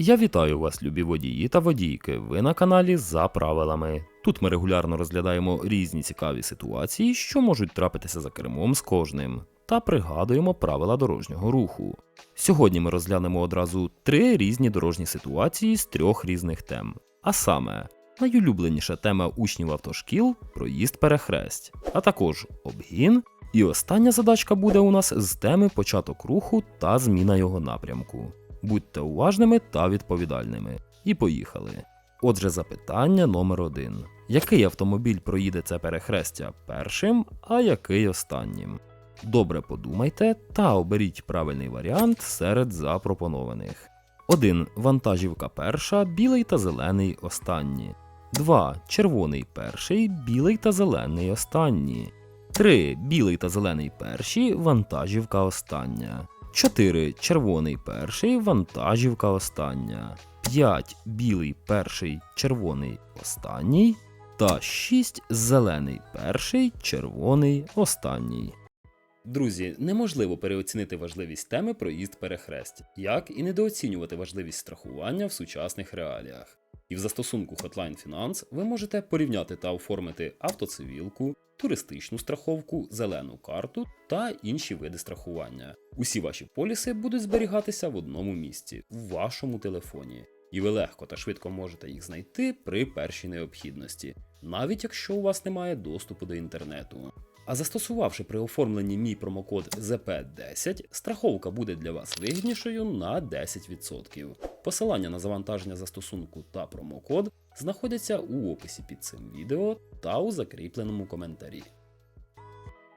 Я вітаю вас, любі водії та водійки. Ви на каналі за правилами. Тут ми регулярно розглядаємо різні цікаві ситуації, що можуть трапитися за кермом з кожним, та пригадуємо правила дорожнього руху. Сьогодні ми розглянемо одразу три різні дорожні ситуації з трьох різних тем. А саме, найулюбленіша тема учнів автошкіл проїзд перехресть, а також обгін. І остання задачка буде у нас з теми початок руху та зміна його напрямку. Будьте уважними та відповідальними. І поїхали. Отже, запитання номер один: який автомобіль проїде це перехрестя першим, а який останнім? Добре подумайте та оберіть правильний варіант серед запропонованих. 1. Вантажівка перша, білий та зелений останні. 2. Червоний перший, білий та зелений останні. 3. Білий та зелений перші, вантажівка остання. 4. Червоний перший, вантажівка остання. 5. Білий перший, червоний останній. Та 6. Зелений перший, червоний останній. Друзі, неможливо переоцінити важливість теми проїзд перехресть, як і недооцінювати важливість страхування в сучасних реаліях. І в застосунку Hotline Finance ви можете порівняти та оформити автоцивілку, туристичну страховку, зелену карту та інші види страхування. Усі ваші поліси будуть зберігатися в одному місці в вашому телефоні, і ви легко та швидко можете їх знайти при першій необхідності, навіть якщо у вас немає доступу до інтернету. А застосувавши при оформленні мій промокод ZP10, страховка буде для вас вигіднішою на 10%. Посилання на завантаження застосунку та промокод знаходяться у описі під цим відео та у закріпленому коментарі.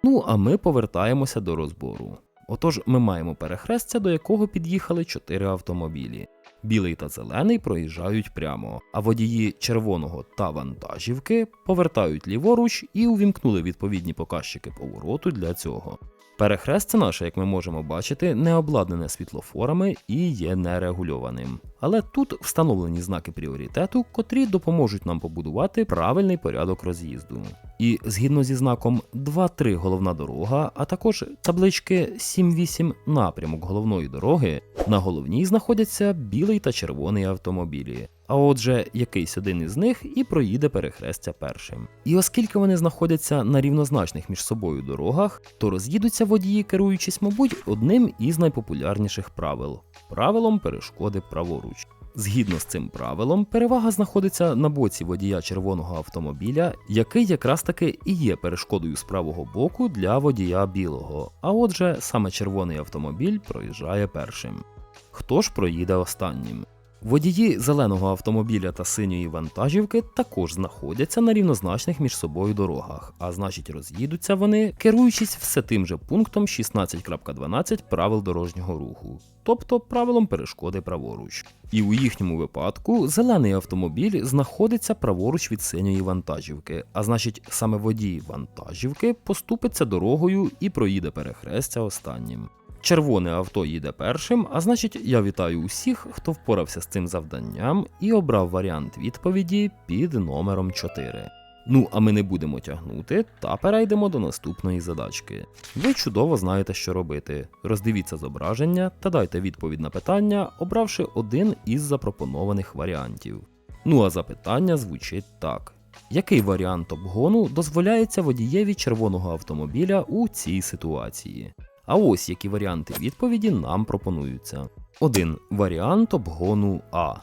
Ну а ми повертаємося до розбору. Отож, ми маємо перехрестя, до якого під'їхали 4 автомобілі. Білий та зелений проїжджають прямо, а водії червоного та вантажівки повертають ліворуч і увімкнули відповідні показчики повороту для цього. Перехрестя наше, як ми можемо бачити, не обладнане світлофорами і є нерегульованим. Але тут встановлені знаки пріоритету, котрі допоможуть нам побудувати правильний порядок роз'їзду. І згідно зі знаком 2-3 головна дорога, а також таблички 7-8 напрямок головної дороги, на головній знаходяться білий та червоний автомобілі. А отже, якийсь один із них і проїде перехрестя першим. І оскільки вони знаходяться на рівнозначних між собою дорогах, то роз'їдуться водії, керуючись, мабуть, одним із найпопулярніших правил правилом перешкоди праворуч. Згідно з цим правилом, перевага знаходиться на боці водія червоного автомобіля, який якраз таки і є перешкодою з правого боку для водія білого. А отже, саме червоний автомобіль проїжджає першим. Хто ж проїде останнім? Водії зеленого автомобіля та синьої вантажівки також знаходяться на рівнозначних між собою дорогах, а значить роз'їдуться вони, керуючись все тим же пунктом 16.12 правил дорожнього руху, тобто правилом перешкоди праворуч. І у їхньому випадку зелений автомобіль знаходиться праворуч від синьої вантажівки, а значить саме водій вантажівки поступиться дорогою і проїде перехрестя останнім. Червоне авто їде першим, а значить, я вітаю усіх, хто впорався з цим завданням і обрав варіант відповіді під номером 4. Ну, а ми не будемо тягнути та перейдемо до наступної задачки. Ви чудово знаєте, що робити. Роздивіться зображення та дайте відповідь на питання, обравши один із запропонованих варіантів. Ну а запитання звучить так: який варіант обгону дозволяється водієві червоного автомобіля у цій ситуації? А ось які варіанти відповіді нам пропонуються: 1. Варіант обгону А.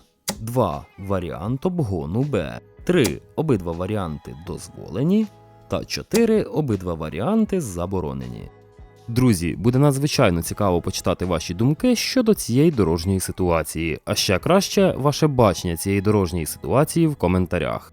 2. Варіант обгону Б. 3. Обидва варіанти дозволені. Та 4. Обидва варіанти заборонені. Друзі, буде надзвичайно цікаво почитати ваші думки щодо цієї дорожньої ситуації, а ще краще ваше бачення цієї дорожньої ситуації в коментарях.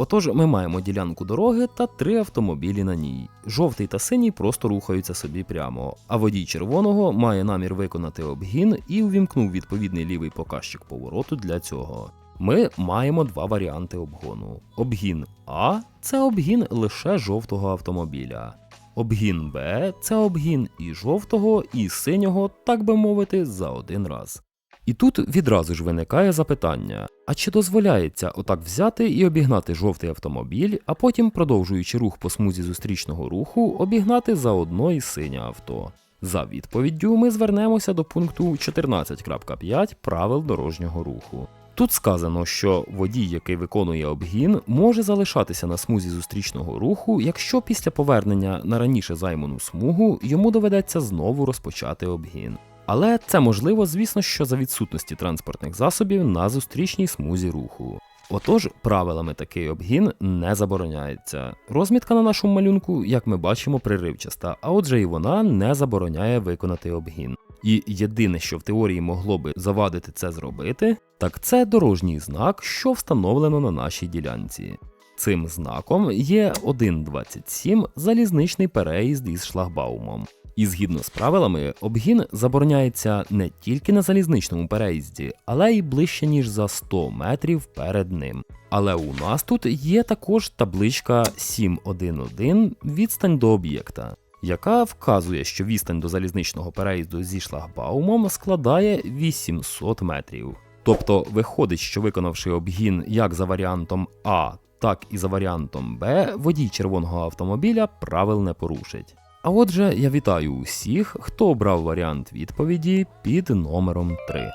Отож, ми маємо ділянку дороги та три автомобілі на ній. Жовтий та синій просто рухаються собі прямо, а водій червоного має намір виконати обгін і увімкнув відповідний лівий показчик повороту для цього. Ми маємо два варіанти обгону. Обгін А це обгін лише жовтого автомобіля. Обгін Б це обгін і жовтого, і синього, так би мовити, за один раз. І тут відразу ж виникає запитання: а чи дозволяється отак взяти і обігнати жовтий автомобіль, а потім, продовжуючи рух по смузі зустрічного руху, обігнати заодно і синє авто? За відповіддю ми звернемося до пункту 14.5 правил дорожнього руху. Тут сказано, що водій, який виконує обгін, може залишатися на смузі зустрічного руху, якщо після повернення на раніше займану смугу йому доведеться знову розпочати обгін. Але це можливо, звісно, що за відсутності транспортних засобів на зустрічній смузі руху. Отож, правилами такий обгін не забороняється. Розмітка на нашому малюнку, як ми бачимо, приривчаста, а отже і вона не забороняє виконати обгін. І єдине, що в теорії могло би завадити це зробити, так це дорожній знак, що встановлено на нашій ділянці. Цим знаком є 1.27 залізничний переїзд із шлагбаумом. І згідно з правилами, обгін забороняється не тільки на залізничному переїзді, але й ближче ніж за 100 метрів перед ним. Але у нас тут є також табличка 711 відстань до об'єкта, яка вказує, що відстань до залізничного переїзду зі шлагбаумом складає 800 метрів. Тобто виходить, що виконавши обгін як за варіантом А, так і за варіантом Б, водій червоного автомобіля правил не порушить. А отже, я вітаю усіх, хто обрав варіант відповіді під номером 3.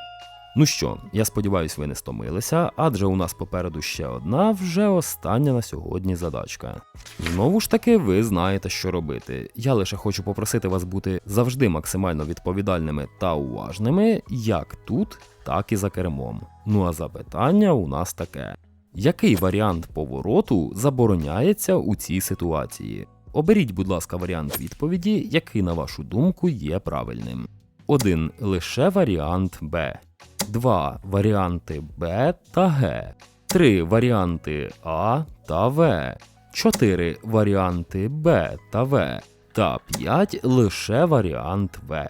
Ну що, я сподіваюся, ви не стомилися, адже у нас попереду ще одна, вже остання на сьогодні задачка. Знову ж таки, ви знаєте, що робити. Я лише хочу попросити вас бути завжди максимально відповідальними та уважними, як тут, так і за кермом. Ну а запитання у нас таке: який варіант повороту забороняється у цій ситуації? Оберіть, будь ласка, варіант відповіді, який, на вашу думку, є правильним. 1. Лише варіант Б. 2. Варіанти Б та Г. 3. Варіанти А та В. 4. Варіанти Б та В. Та 5. Лише варіант В.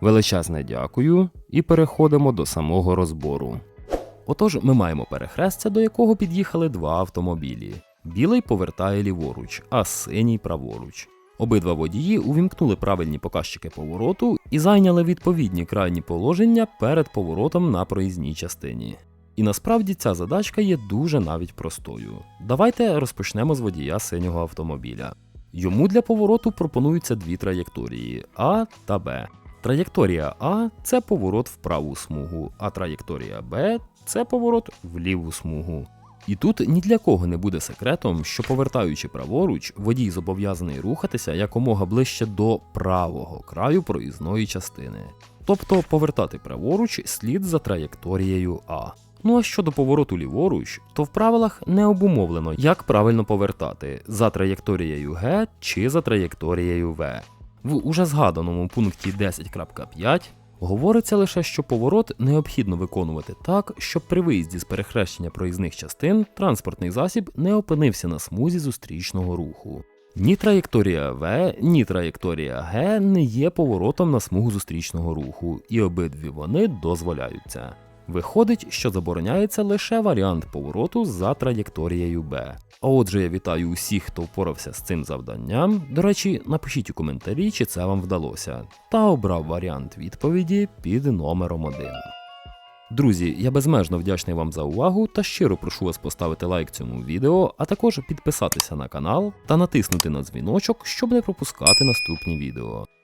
Величезне дякую і переходимо до самого розбору. Отож, ми маємо перехрестя, до якого під'їхали два автомобілі. Білий повертає ліворуч, а синій праворуч. Обидва водії увімкнули правильні показчики повороту і зайняли відповідні крайні положення перед поворотом на проїзній частині. І насправді ця задачка є дуже навіть простою. Давайте розпочнемо з водія синього автомобіля. Йому для повороту пропонуються дві траєкторії А та Б. Траєкторія А це поворот в праву смугу, а траєкторія Б це поворот в ліву смугу. І тут ні для кого не буде секретом, що повертаючи праворуч, водій зобов'язаний рухатися якомога ближче до правого краю проїзної частини. Тобто повертати праворуч слід за траєкторією А. Ну а щодо повороту ліворуч, то в правилах не обумовлено, як правильно повертати за траєкторією Г чи за траєкторією В. В уже згаданому пункті 10.5 говориться лише, що поворот необхідно виконувати так, щоб при виїзді з перехрещення проїзних частин транспортний засіб не опинився на смузі зустрічного руху. Ні траєкторія В, ні траєкторія Г не є поворотом на смугу зустрічного руху, і обидві вони дозволяються. Виходить, що забороняється лише варіант повороту за траєкторією Б. А отже, я вітаю усіх, хто впорався з цим завданням. До речі, напишіть у коментарі, чи це вам вдалося, та обрав варіант відповіді під номером 1. Друзі, я безмежно вдячний вам за увагу та щиро прошу вас поставити лайк цьому відео, а також підписатися на канал та натиснути на дзвіночок, щоб не пропускати наступні відео.